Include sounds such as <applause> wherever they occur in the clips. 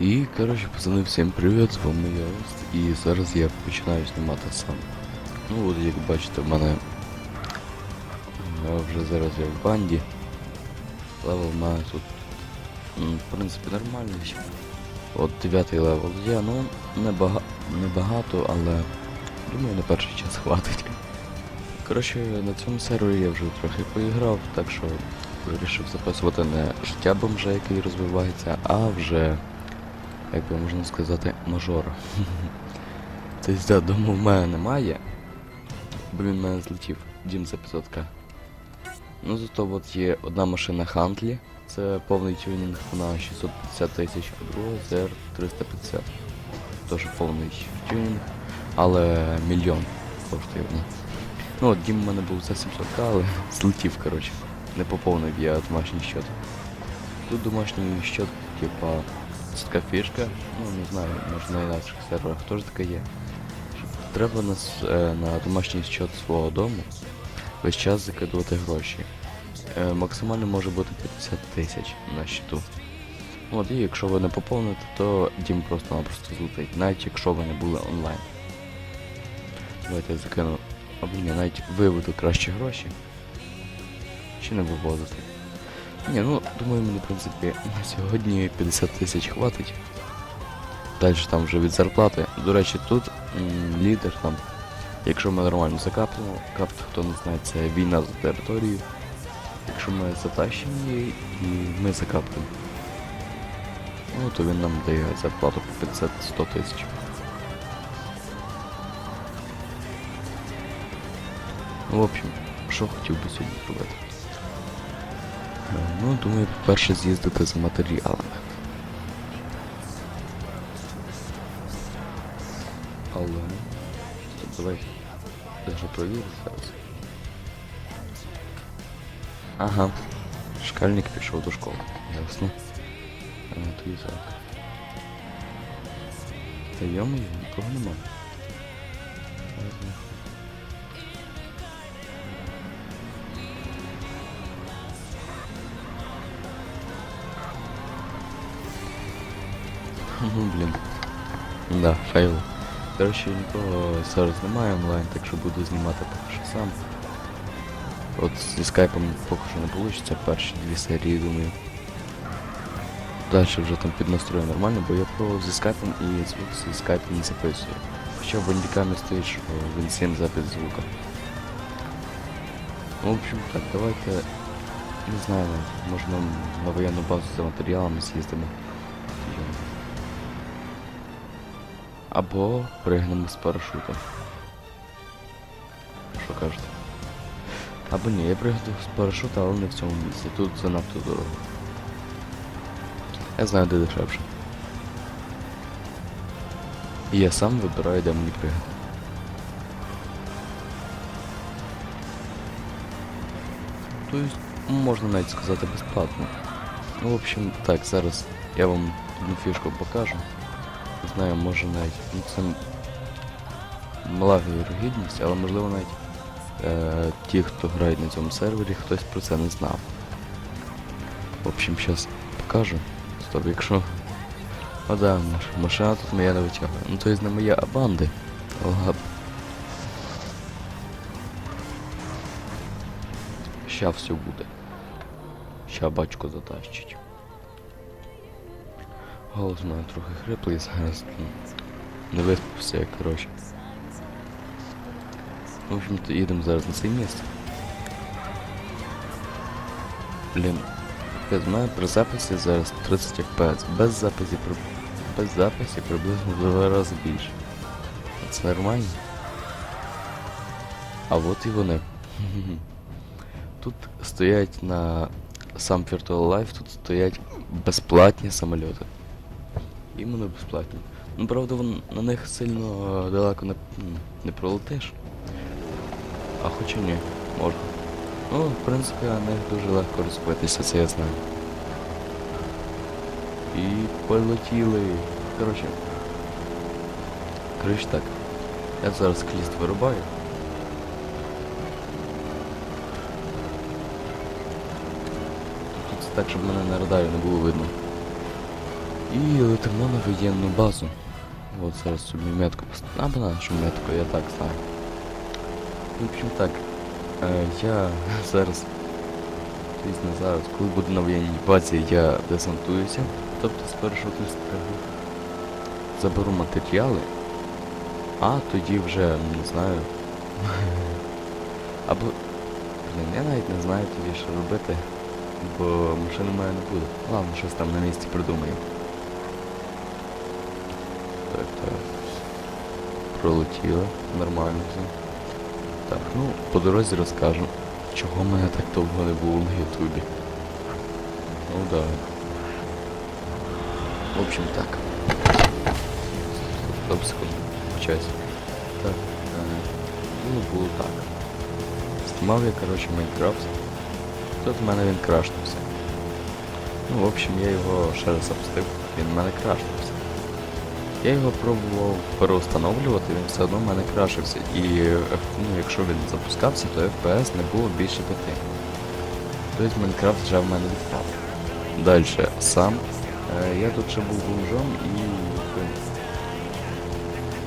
І, коротше, пацани, всім привіт, з вами я Ост, і зараз я починаю знімати сам. Ну от як бачите, в мене е, вже зараз я в банді. Левел маю тут, в принципі, нормальний. От 9 левел є, ну небага... небагато, але думаю на перший час хватить. Коротше, на цьому сервері я вже трохи поіграв, так що вирішив записувати не життя бомжа, який розвивається, а вже як би можна сказати, мажора. <laughs> Тобто, да, дому в мене немає, в мене злетів. Дім за 500к. Ну зато от є одна машина Хантлі, це повний тюнінг на 650 тисяч, а друга ZR 350. Теж повний тюнінг, але мільйон коштує вона. Ну от дім в мене був за 700к, але <laughs> злетів, коротше. Не поповнив я домашній счет. Тут домашній счет, типа, така фішка, ну не знаю, може на інакших серверах теж така є. Треба на, е, на домашній счет свого дому весь час закидувати гроші. Е, максимально може бути 50 тисяч на счету. От, і якщо ви не поповните, то дім просто-напросто злетить, навіть якщо ви не були онлайн. Давайте я закину. Або навіть виведу краще гроші. Чи не виводити. Ні, ну думаю, мені в принципі на сьогодні 50 тисяч хватить. Далі там вже від зарплати. До речі, тут м, лідер там, якщо ми нормально закапнемо, капт, хто не знає, це війна за територію. Якщо ми затащимо її і ми закапнемо. Ну, то він нам дає зарплату по 50-100 тисяч. Ну, в общем, що хотів би сьогодні зробити? Е, Ну, думаю, по-перше, з'їздити за матеріалами. Але... Давай. Даже провірю зараз. Ага. Шкальник пішов до школи. Ясно. А, то і так. Та йомою, нікого нема. Ну, блін. Да, фейл. Коротше, нікого зараз онлайн, так що буду знімати поки що сам. От зі скайпом поки не вийде, перші дві серії, думаю. Далі вже там піднастрою нормально, бо я пробував зі скайпом і звук зі скайпом не записує. Хоча в бандікамі стоїть, що він 7 запис звука. Ну, в общем, так, давайте. Не знаю, може нам на воєнну базу за матеріалами з'їздимо. Або пригнемо з парашутом. Що кажете? Або ні, я пригну з парашута, але не в цьому місці. Тут занадто дорого. Я знаю, де дешевше. І я сам вибираю, де мені пригати. Тобто, можна навіть сказати безплатно. Ну, в общем, так, зараз я вам одну фішку покажу. Знаю, може навіть. Ну це мала вірогідність, але можливо навіть е, ті, хто грають на цьому сервері, хтось про це не знав. В общем, зараз покажу. Стоп, якщо. О, да, машина тут моя не витягує. Ну то есть не моя, а банди. Ага. Ща все буде. Ща бачку затащить. Голос у мене трохи хриплий зараз. Не виспався, як коротше. В общем-то, їдемо зараз на це місце. Блін, Капець, мене при записі зараз 30 FPS. Без записі при... без записі приблизно в два рази більше. Це нормально? А от і вони. <laughs> Тут стоять на сам Virtual Life, тут стоять безплатні самольоти. Іменно безплатні. Ну правда на них сильно е, далеко не, не пролетиш. А хоча ні, можна. Ну, в принципі, на них дуже легко розбитися, це я знаю. І полетіли. Коротше. Коротше так. Я зараз кліст вирубаю. Тут так, щоб мене на радарі не було видно. І летимо на воєнну базу. От зараз собі метку поставлю. А, що метку, я так знаю. Ну, в общем так. Е, я <laughs> зараз. Звісно, зараз, коли буду на воєнній базі, я десантуюся. Тобто спершу тут стригу. Заберу матеріали, а тоді вже не знаю. <laughs> Або. Блін, я навіть не знаю тоді, що робити, бо машини в мене не буде. Ладно, щось там на місці придумаю. Так. Пролетіло, нормально все. Так, ну, по дорозі розкажу, чого мене так довго не було на Ютубі. Ну да. В общем так. Стоп, секунду. Так. Е, ну, було так. Знімав я, коротше, Майнкрафт. Тут в мене він крашнувся. Ну, в общем, я його ще раз запустив, він в мене крашнувся. Я його пробував переустановлювати, він все одно в мене крашився. І ну, якщо він запускався, то FPS не було більше 5. Тобто Майнкрафт вже в мене відпав. Далі сам. Е, я тут ще був бомжом і.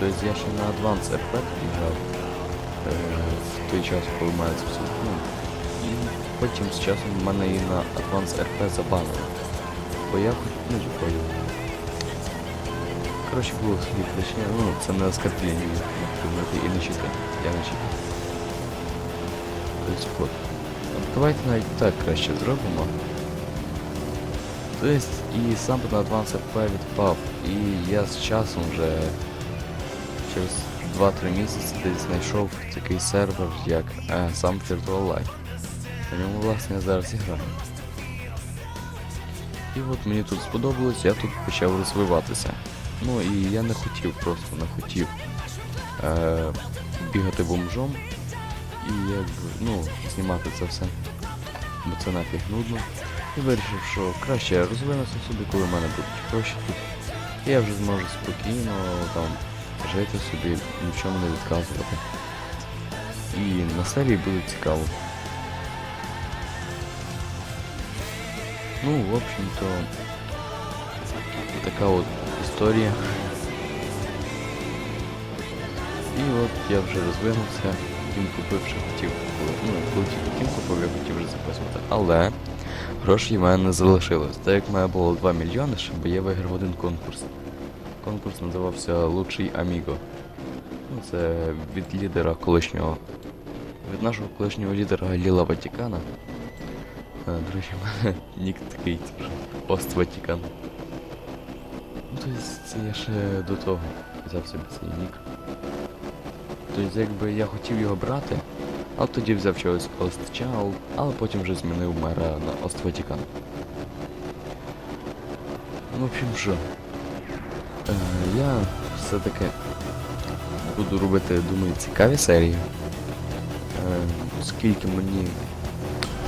Тобто я ще на Advance RP грав е, в той час, коли мене це. Ну, і потім з часом в мене і на Advance RP забанили. Бо я хоч ну, Коротше, було собі причина, ну це не оскорблення, наприклад, і не чити. Я не читаю. Тобто. От Давайте навіть так краще зробимо. Тобто, і сам на Advance RP відпав. І я з часом вже через 2-3 місяці десь знайшов такий сервер, як е, сам Virtual Life. На ньому, власне, я зараз і. І от мені тут сподобалось, я тут почав розвиватися. Ну і я не хотів, просто не хотів е, бігати бомжом і якби, ну, знімати це все. Бо це нафіг нудно. І вирішив, що краще я розвинуся собі, коли в мене будуть гроші тут. І я вже зможу спокійно там жити собі, ні в чому не відказувати. І на серії буде цікаво. Ну, в общем-то, така от історія. І от я вже розвинувся, тім купив, що хотів. Ну, коли тільки тім купив, я хотів вже записувати. Але грошей в мене не залишилось. Так як мене було 2 мільйони, щоб я виграв один конкурс. Конкурс називався Лучший Аміго. Ну, це від лідера колишнього. Від нашого колишнього лідера Ліла Ватікана. Е, До в мене <laughs> нік такий типу, пост Ватікан. Ну, тобто це я ще до того взяв собі цей нік. Тобто якби я хотів його брати, а тоді взяв чогось Ост Channel, але потім вже змінив мера на Ост Ватікан. Ну, в общем, що? Е, я все-таки буду робити, думаю, цікаві серії. Е, оскільки мені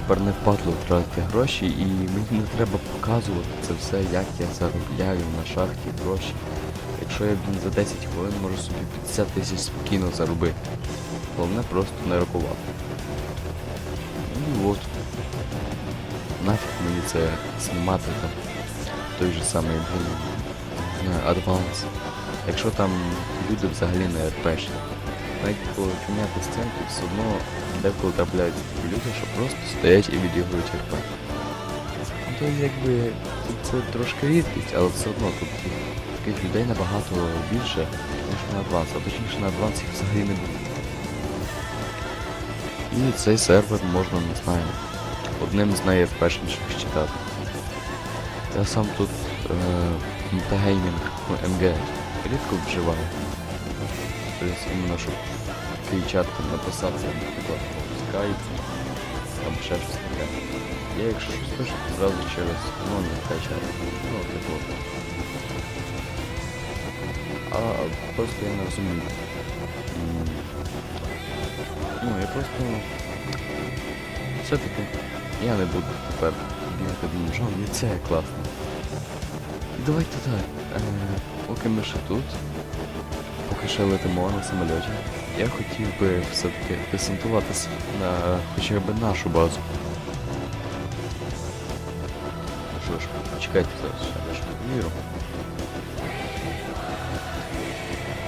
тепер не впадло втратити гроші і мені не треба показувати це все, як я заробляю на шахті гроші. Якщо я блін, за 10 хвилин можу собі 50 тисяч спокійно заробити. Головне просто не рахувати. Ну от. Нафіг мені це знімати там той же самий блін, адванс. Якщо там люди взагалі не РПшні. Навіть коли поміняти сценки, все одно деколи трапляються такі люди, що просто стоять і відігрують РП. То якби це трошки рідкість, але все одно тут таких людей набагато більше, ніж на адванс, а точніше на адванс їх взагалі не буде. І цей сервер можна, не знаю, одним з найфпешніших читати. Я сам тут е, метагеймінг, ну, МГ рідко вживаю. Тобто іменно, щоб такий чат там наприклад, в Skype або ще щось таке. Я якщо щось пишу, то зразу через ну, не така чат. Ну, типу. А просто я не розумію. Ну, я просто все-таки я не буду тепер бігати бомжом, і це класно. Давайте так. Е, поки ми ще тут, ще летимо на самольоті. Я хотів би все-таки десантуватися на хоча б нашу базу. Що ж, чекайте зараз нашу міру.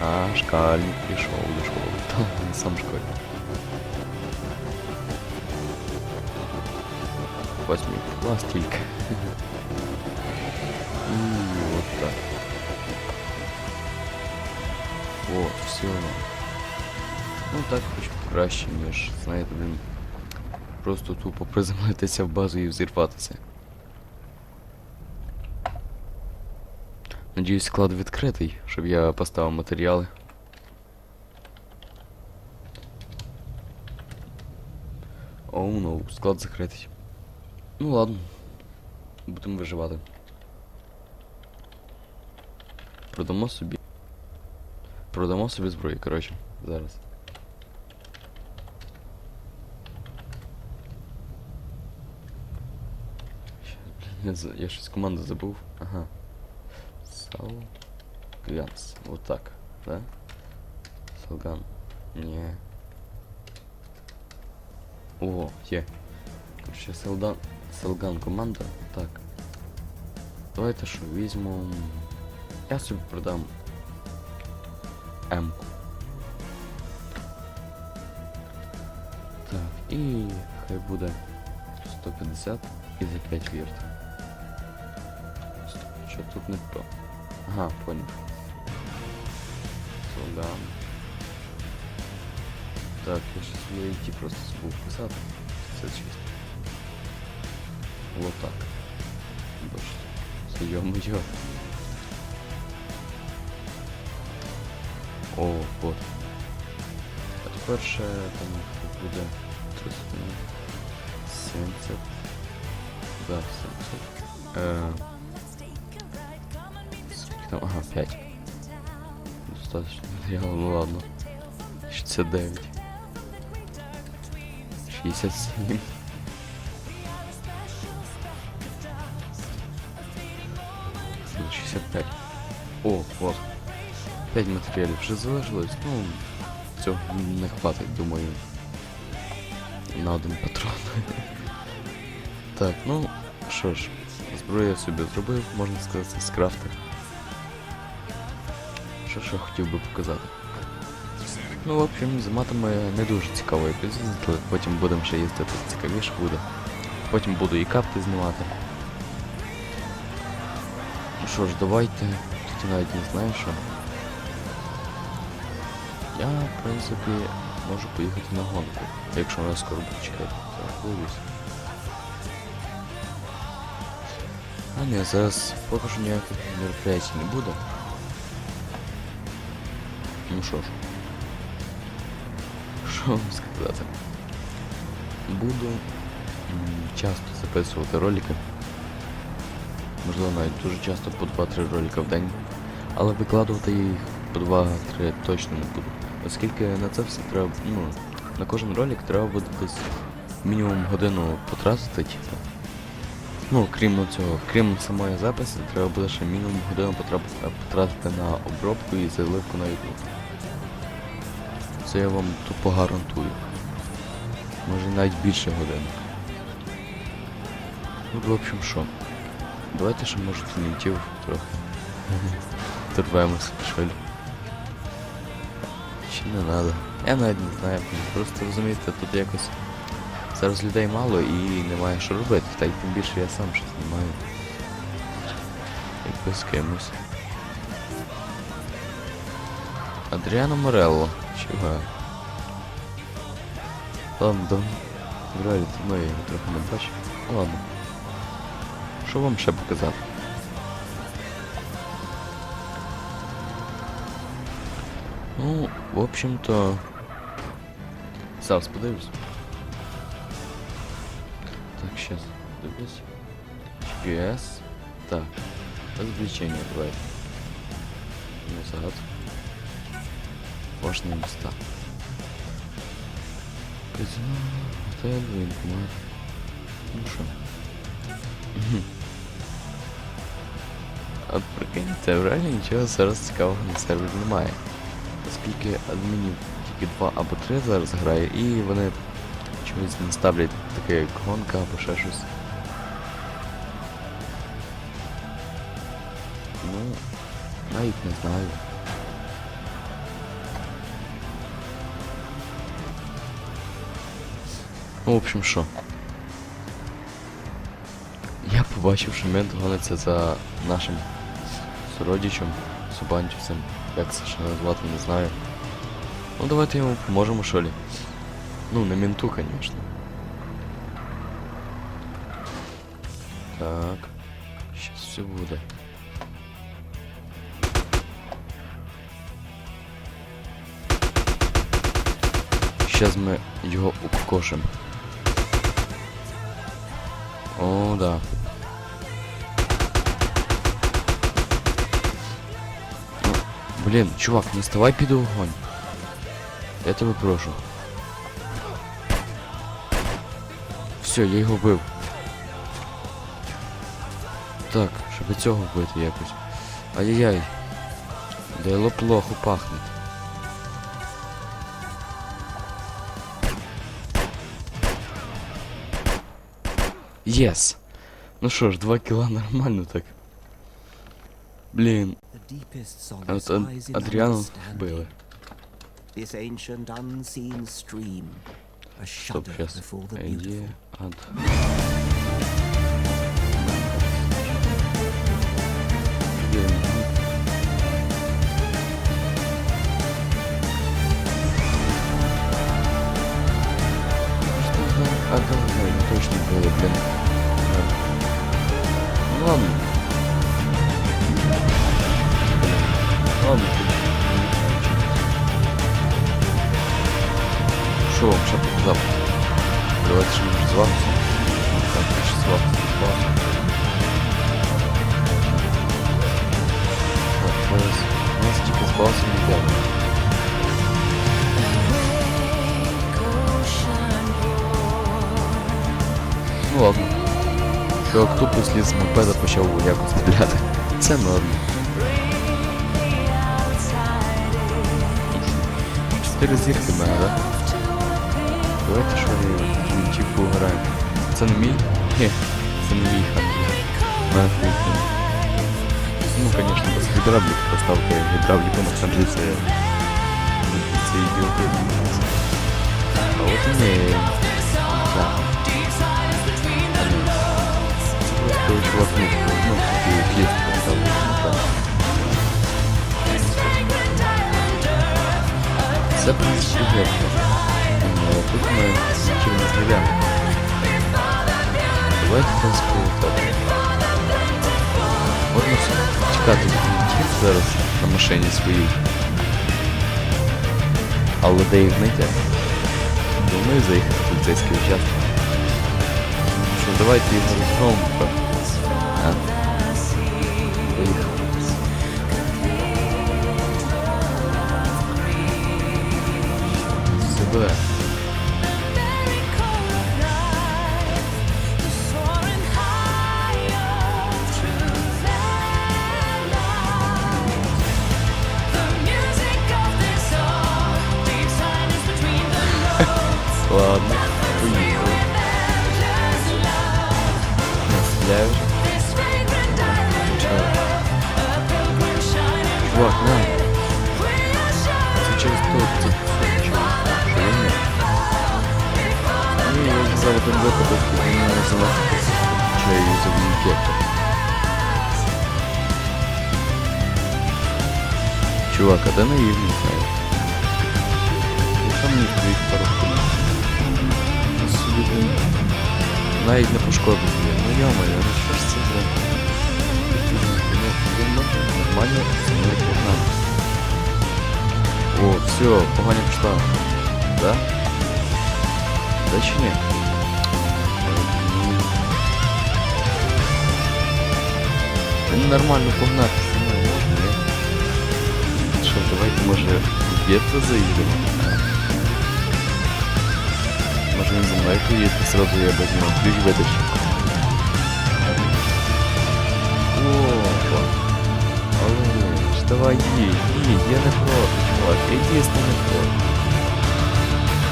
А, шкальник прийшов до школи. <laughs> Та він сам школьник. Восьмий клас тільки. <laughs> І от так. О. Ну так хоч краще, ніж, знаєте, блін. Просто тупо приземлитися в базу і взірватися. Надіюсь, склад відкритий, щоб я поставив матеріали. Оу, ну, склад закритий. Ну ладно. Будемо виживати. Продамо собі. Продамо собі зброю, коротше, зараз. Щас, блін, Я, за- я щось команду забув. Ага. Сал. Ганс. Вот так, да? Салган. Не. О, є. Короче, Селдан. Селган команда. Так. Давайте що, візьмемо. Я собі продам М-ку. Так, і хай буде 150 і за 5 вірт. Стоп, Що тут не то? Ага, понял. Солдам. Так, я сейчас в IT просто забыл писать. Це чисто. Вот так. Бачите. Це О, вот. А тепер ще там буде 300, 70. Да, 70. Е, скільки там? Ага, 5. Достаточно <laughs> материала, ну ладно. 69. 67. Ну, 65. О, вот. 5 матеріалів вже залишилось. Ну, цього не хватить, думаю. На один патрон. <laughs> так, ну, що ж, зброю я собі зробив, можна сказати, скрафтив. Що ж я хотів би показати? Ну, в общем, з матами не дуже цікаво їздити, потім будемо ще їздити цікавіше буде. Потім буду і капти знімати. Ну що ж, давайте. Тут я навіть не знаю що. Я, в принципі, можу поїхати на гонку, якщо нас скоро буде чекати. Вивіз. А ні, зараз поки що ніяких мероприятий не буде. Ну що ж. <laughs> Що вам сказати? Буду часто записувати ролики. Можливо, навіть дуже часто по 2-3 ролика в день. Але викладувати їх по 2-3 точно не буду. Оскільки на це все треба, ну, на кожен ролик треба буде десь мінімум годину потратити, типу. Ну, крім цього, крім самої записи, треба буде ще мінімум годину потратити на обробку і заливку на YouTube. Це я вам тупо гарантую. Може навіть більше годин. Ну, в общем, що? Давайте ще може фінітів трохи. Турбуємося кошель. Чи не надо? Я навіть не знаю, просто розумієте, тут якось зараз людей мало і немає що робити, та й тим більше я сам щось не маю. Якби з кимось. Адріано Морелло. Чого? Ладно, давно. В реалі давно я його трохи не бачив. Ну, Ладно. Що вам ще показати? В общем-то... Зараз подивлюсь. Так, сейчас. Дивлюсь. GPS. Так. Развлечения, давай. Назад. Важные места. Казино, отель, военкомат. Ну? Мгм. А прикиньте, в реалі нічого зараз цікавого на сервері немає скільки адмінів тільки два або три зараз грає, і вони чомусь не ставлять таке як гонка або ще щось. Ну, навіть не знаю. Ну, в общем, що. Я побачив, що мент гониться за нашим сородичем, Субанчевцем. Як це ще назвати, не знаю. Ну давайте йому поможемо, що ли. Ну, не менту, конечно. Так. Сейчас все буде. Сейчас ми його укокошим. О, да. блін, чувак, не ставай під вогонь. Я тебе прошу. Все, я його вбив. Так, щоб і цього вбити якось. Ай-яй-яй. Дайло плохо пахне. Єс! Ну що ж, два кіла нормально так. Блін, Ant Adriano. This ancient unseen stream, a shudder before the beautiful. Ну ладно. Чувак тупо сліз з мопеда почав якось стріляти. Це норм. Чотири зірки в мене, так? Давайте що вінчик пограємо. Це не мій? Ні, це не мій хантер. На. Ну, конечно, без гідравліки поставка гідравліку на ханджі це... Це ідіотизм. А от і ні. Так. Це просто чувак, ну, ну, такий кліп поставив. ну, так. Це принципі гірко. Е, Тут ми нічим не згадали. Давайте, в принципі, так. Можна чекати кінців зараз на машині своїй. Але де їх знайти? Думаю заїхати в поліцейський участок. Що, давайте його розгромимо. Ugh. Навіть не пошкодив я. Ну йомаю, ну що ж це за... Ну, він може нормально зі мною погнати. О, все, погоня пішла. Да? Да чи ні? Він нормально погнати зі мною можна, ні? Що, давайте, може, в гетто заїдемо? Може він за мною поїде, сразу я без нього ключ видачу. Опа. Алло, ж давай їдь, їдь, я не проти, чувак, я дійсно не проти.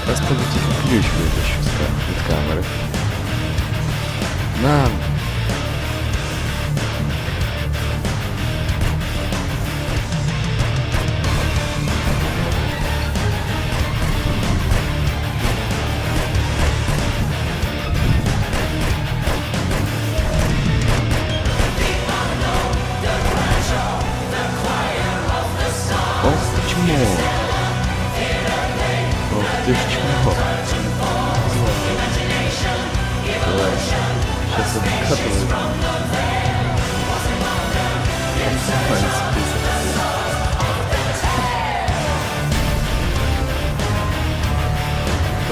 Раз тобі тільки ключ витащу з кам- від камери. Нам. types of cooking.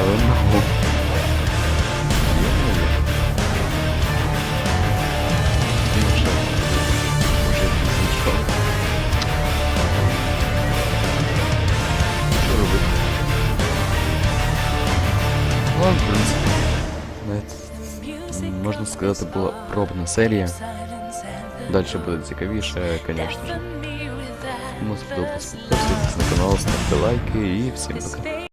Oh no. conference можна сказати, була пробна серія. Далі буде цікавіше, звісно ж. Кому сподобалось, підписуйтесь на канал, ставте лайки і всім пока.